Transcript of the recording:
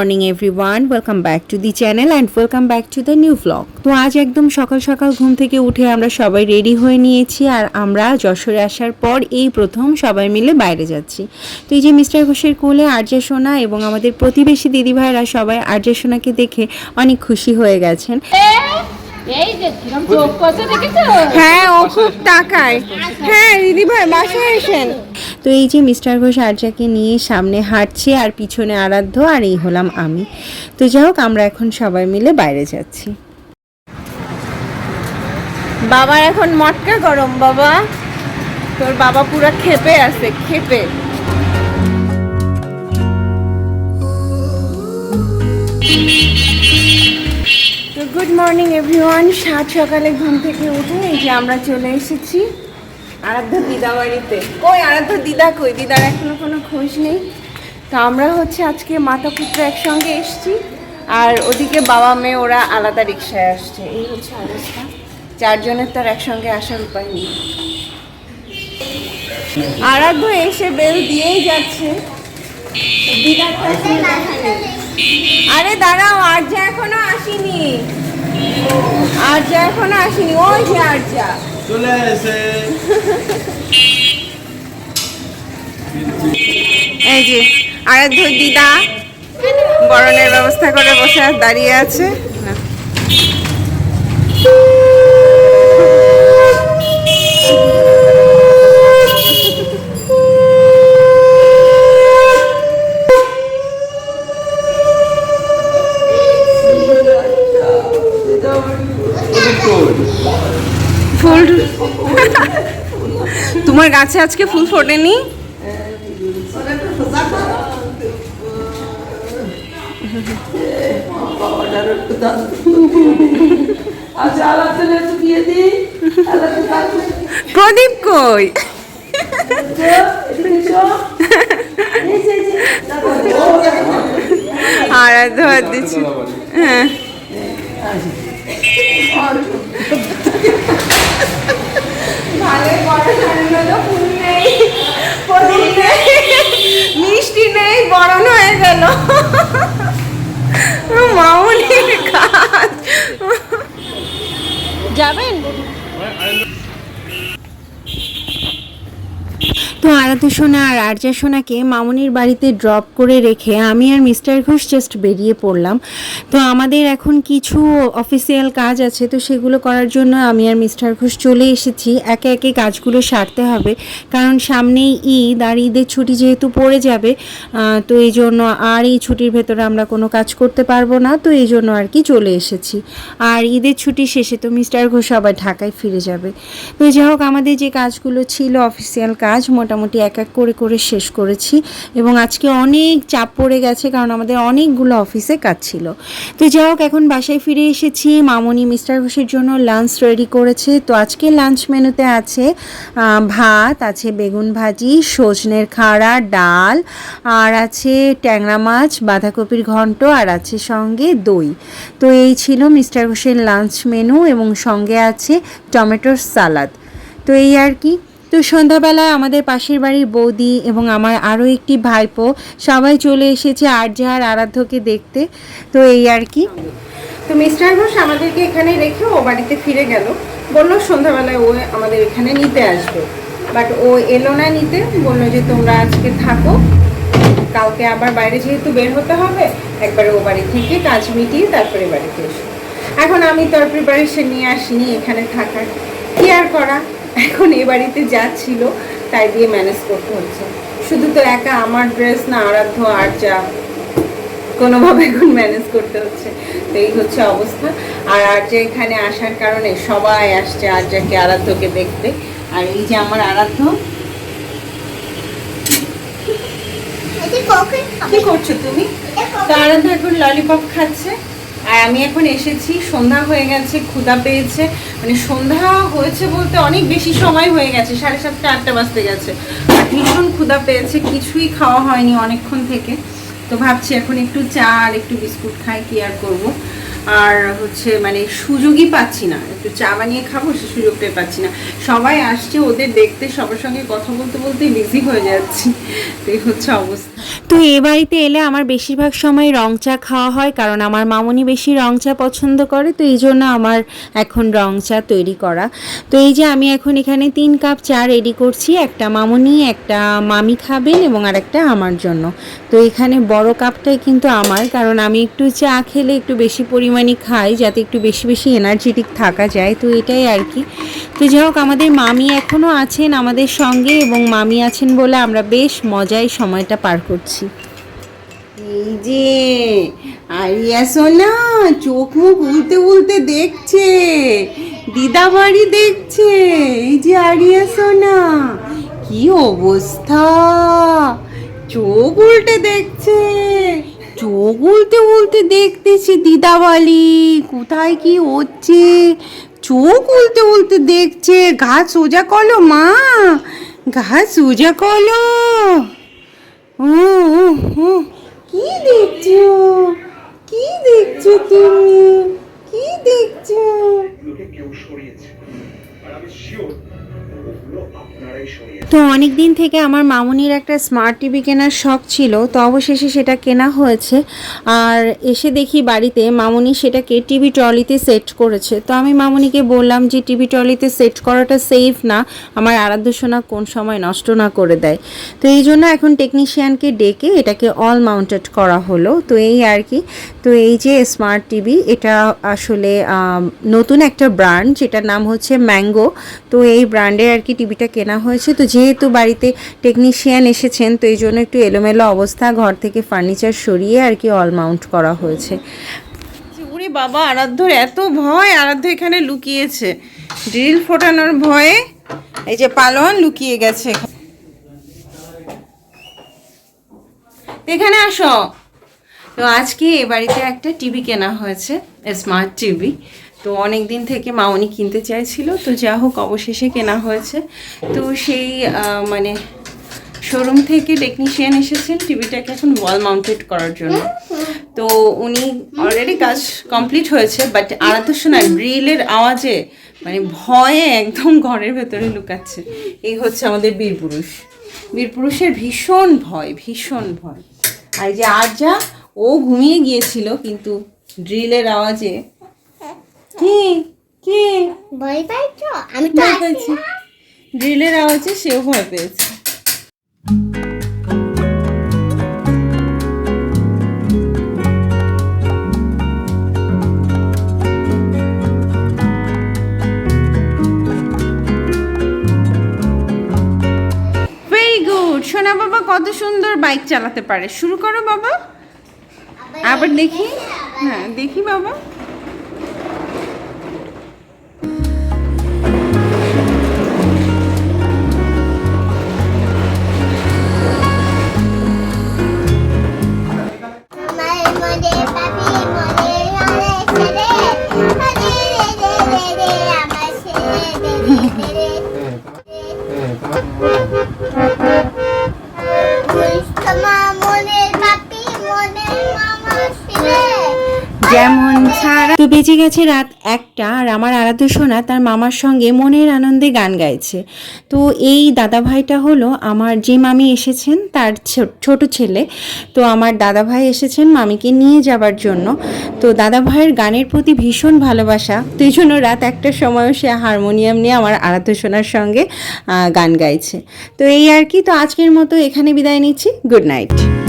Morning everyone welcome back to the channel and welcome back to the new blog তো আজ একদম সকাল সকাল ঘুম থেকে উঠে আমরা সবাই রেডি হয়ে নিয়েছি আর আমরা যশোরে আসার পর এই প্রথম সবাই মিলে বাইরে যাচ্ছি। তো এই যে মিস্টার ঘোষের কোলে আর্য সোনা এবং আমাদের প্রতিবেশী দিদিভাইরা সবাই আর্য সোনাকে দেখে অনেক খুশি হয়ে গেছেন। এই যে কিরম চোখ করছে দেখেছ? হ্যাঁ ও খুব তাকায়। হ্যাঁ দিদিভাই বাসায় এসেন। তো এই যে মিস্টার ঘোষ আর্যাকে নিয়ে সামনে হাঁটছে আর পিছনে আরাধ্য আর এই হলাম আমি। তো যাই হোক আমরা এখন সবাই মিলে বাইরে যাচ্ছি। বাবার এখন মটকা গরম বাবা। তোর বাবা পুরা খেপে আছে খেপে। তো গুড মর্নিং এভরিওয়ান সাত সকালে ঘুম থেকে উঠে এই যে আমরা চলে এসেছি আরাধ্য দিদা বাড়িতে কই, আরাধ্য দিদা কই? দিদার এখনও কোনো খোঁজ নেই। তো আমরা হচ্ছে আজকে মাতা পুত্র একসঙ্গে এসেছি। আর ওদিকে বাবা মেয়ে, ওরা আলাদা রিক্সায় আসছে। এই হচ্ছে অবস্থা। চারজনের তো আর একসঙ্গে আসার উপায় নেই। আরাধ্য এসে বেল দিয়েই যাচ্ছে। দিদার। আরে দাঁড়াও আর্যা এখনও আসেনি। আর্যা এখনও আসেনি। ওই যে আর্যা চলে এসে। এই যে আরাধ্য দিদা বরণের ব্যবস্থা করে বসে দাঁড়িয়ে আছে। ফুল তোমার গাছে আজকে ফুল ফোটেনি? প্রদীপ কই। আর ধর দিচ্ছি। হ্যাঁ ভালোই বড় সাজানো ফুল নেই প্রদীপ নেই মিষ্টি নেই বরণ হয়ে গেল মামুনির কাজ যাবেন তো আরাধ্য সোনা আর আর্যা সোনাকে মামুনির বাড়িতে ড্রপ করে রেখে আমি আর মিস্টার ঘোষ জাস্ট বেরিয়ে পড়লাম। তো আমাদের এখন কিছু অফিসিয়াল কাজ আছে, তো সেগুলো করার জন্য আমি আর মিস্টার ঘোষ চলে এসেছি। একে একে কাজগুলো সারতে হবে, কারণ সামনেই ঈদ আর ঈদের ছুটি যেহেতু পড়ে যাবে তো এই জন্য আর এই ছুটির ভেতরে আমরা কোনো কাজ করতে পারব না, তো এই জন্য আর কি চলে এসেছি। আর ঈদের ছুটি শেষে তো মিস্টার ঘোষ আবার ঢাকায় ফিরে যাবে। তো যাই হোক, আমাদের যে কাজগুলো ছিল অফিসিয়াল কাজ, মোটামুটি এক এক করে করে শেষ করেছি এবং আজকে অনেক চাপ পড়ে গেছে কারণ আমাদের অনেকগুলো অফিসে কাজ ছিল। তো যাই হোক, এখন বাসায় ফিরে এসেছি। মামনি মিস্টার ঘোষের জন্য লাঞ্চ রেডি করেছে। তো আজকে লাঞ্চ মেনুতে আছে ভাত, আছে বেগুন ভাজি, সজনের খাড়া, ডাল, আর আছে ট্যাংরা মাছ, বাঁধাকপির ঘন্ট, আর আছে সঙ্গে দই। তো এই ছিল মিস্টার ঘোষের লাঞ্চ মেনু এবং সঙ্গে আছে টমেটোর সালাদ তো এই আর কি। তো সন্ধ্যাবেলায় আমাদের পাশের বাড়ির বৌদি এবং আমার আরও একটি ভাইপো সবাই চলে এসেছে আর্যা আর আরাধ্যকে দেখতে। তো এই আর কি। তো মিস্টার ঘোষ আমাদেরকে এখানে রেখে ও বাড়িতে ফিরে গেল। বলল সন্ধ্যাবেলায় ও আমাদের এখানে নিতে আসবে। বাট ও এলো না নিতে। বলল যে তোমরা আজকে থাকো। কালকে আবার বাইরে যেহেতু বের হতে হবে, একবারে ও বাড়ি থেকে কাজ মিটিয়ে তারপরে বাড়িতে এসো। এখন আমি তো আর প্রিপারেশন নিয়ে আসিনি এখানে থাকার। কি আর করা? এখন এ বাড়িতে যা ছিল তাই দিয়ে ম্যানেজ করতে হচ্ছে। শুধু তো একা আমার ড্রেস না আরাধ্য আর যা কোনোভাবে এখন ম্যানেজ করতে হচ্ছে। তো এই হচ্ছে অবস্থা। আর আর আর্য এখানে আসার কারণে সবাই আসছে আর্যাকে আরাধ্যকে দেখতে। আর এই যে আমার আরাধ্য। কি করছ তুমি? তো আরাধ্য এখন ললিপপ খাচ্ছে। আর আমি এখন এসেছি, সন্ধ্যা হয়ে গেছে, ক্ষুধা পেয়েছে। মানে সন্ধ্যা হয়েছে বলতে অনেক বেশি সময় হয়ে গেছে, সাড়ে সাতটা, আটটা বাজতে গেছে। ভীষণ ক্ষুধা পেয়েছে, কিছুই খাওয়া হয়নি অনেকক্ষণ থেকে। তো ভাবছি এখন একটু চা আর একটু বিস্কুট খাই, কি আর করব। আর হচ্ছে মানে সুযোগই পাচ্ছি না। একটু চা বানিয়ে খাব, সে সুযোগটাই পাচ্ছি না। সবাই আসছে, ওদের দেখতে, সবার সঙ্গে কথা বলতে বলতে বিজি হয়ে যাচ্ছি। তো হচ্ছে অবস্থা। তো এ বাড়িতে এলে আমার বেশিরভাগ সময় রং চা খাওয়া হয়, কারণ আমার মামনি বেশি রং চা পছন্দ করে, তো এই জন্য আমার এখন রং চা তৈরি করা। তো এই যে আমি এখন এখানে তিন কাপ চা রেডি করছি, একটা মামনি, একটা মামি খাবেন এবং আর একটা আমার জন্য। তো এখানে বড় কাপটাই কিন্তু আমার, কারণ আমি একটু চা খেলে একটু বেশি পরিমাণে খাই যাতে একটু বেশি বেশি এনার্জেটিক থাকা যায়। তো এটাই আর কি। তো যাই হোক, আমাদের মামি এখনও আছেন আমাদের সঙ্গে এবং মামি আছেন বলে আমরা বেশ মজায় সময়টা পার করছি। এই যে, আরিয়া সোনা, চোখ মুখ উল্টে উল্টে দেখছে দিদা বাড়ি দেখছে। এই যে আরিয়া সোনা, কি অবস্থা? চোখ উল্টে দেখছে। চোখ উল্টে উল্টে দেখতেছি দিদাবালি কোথায় কি হচ্ছে? চোখ উল্টে উল্টে দেখছে। ঘা সোজা কলো মা। ঘা সোজা কলো ও কি দেখছ? কি দেখছ তুমি? কি দেখছ? ওগুলোকে কেউ সরিয়েছে। আর আমি শিওর তো অনেক দিন থেকে আমার মামুনির একটা স্মার্ট টিভি কেনার শখ ছিল, তো অবশেষে সেটা কেনা হয়েছে। আর এসে দেখি বাড়িতে মামুনি সেটাকে টিভি ট্রলিতে সেট করেছে। তো আমি মামুনিকে বললাম যে টিভি ট্রলিতে সেট করাটা সেফ না, আমার আরাধ্য সোনা কোন সময় নষ্ট না করে দেয়। তো এই জন্য এখন টেকনিশিয়ানকে ডেকে এটাকে অল মাউন্টেড করা হলো। তো এই আর কি, তো এই যে স্মার্ট টিভি এটা আসলে নতুন একটা ব্র্যান্ড যেটার নাম হচ্ছে ম্যাঙ্গো তো এই ব্র্যান্ডের আর কি টিভিটা কেনা হয়েছে। তো যেহেতু বাড়িতে টেকনিশিয়ান এসেছেন, তো এই জন্য একটু এলোমেলো অবস্থা, ঘর থেকে ফার্নিচার সরিয়ে আর কি অল মাউন্ট করা হয়েছে। ওরে বাবা, আরাধ্যর এত ভয়, আরাধ্য এখানে লুকিয়েছে। ড্রিল ফোটানোর ভয়ে এই যে পালন লুকিয়ে গেছে এখানে। আসো। তো আজকে এ বাড়িতে একটা টিভি কেনা হয়েছে স্মার্ট টিভি তো অনেক দিন থেকে মাউনি কিনতে চাইছিল, তো যা হোক অবশেষে কেনা হয়েছে। তো সেই মানে শোরুম থেকে টেকনিশিয়ান এসেছেন, টিভিটাকে এখন ওয়াল মাউন্টেড করার জন্য। তো উনি অলরেডি কাজ কমপ্লিট হয়েছে বাট আরাধ্য শোনা ড্রিলের আওয়াজে মানে ভয়ে একদম ঘরের ভেতরে লুকাচ্ছে। এই হচ্ছে আমাদের বীরপুরুষ। বীরপুরুষের ভীষণ ভয় ভীষণ ভয়। আর যে যা ও ঘুমিয়ে গিয়েছিল, কিন্তু ড্রিলের আওয়াজে কি? কি? ভয় পাইছো? আমি তো আছি ড্রিলের আওয়াজে সেও ভয় পেয়েছে। গুড সোনা বাবা কত সুন্দর বাইক চালাতে পারে। শুরু করো বাবা। আবার দেখি। হ্যাঁ দেখি বাবা। আমার মনে যেমন ছাড়া তো বেজে গেছে রাত একটা আর আমার আরাধ্য সোনা তার মামার সঙ্গে মনের আনন্দে গান গাইছে। তো এই দাদা ভাইটা হলো আমার যে মামি এসেছেন তার ছোট ছেলে। তো আমার দাদা ভাই এসেছেন মামিকে নিয়ে যাবার জন্য। তো দাদা ভাইয়ের গানের প্রতি ভীষণ ভালোবাসা। তো এই জন্য রাত একটার সময়ও সে হারমোনিয়াম নিয়ে আমার আরাধ্য সোনার সঙ্গে গান গাইছে। তো এই আর কি, তো আজকের মতো এখানে বিদায় নিচ্ছি। Good night.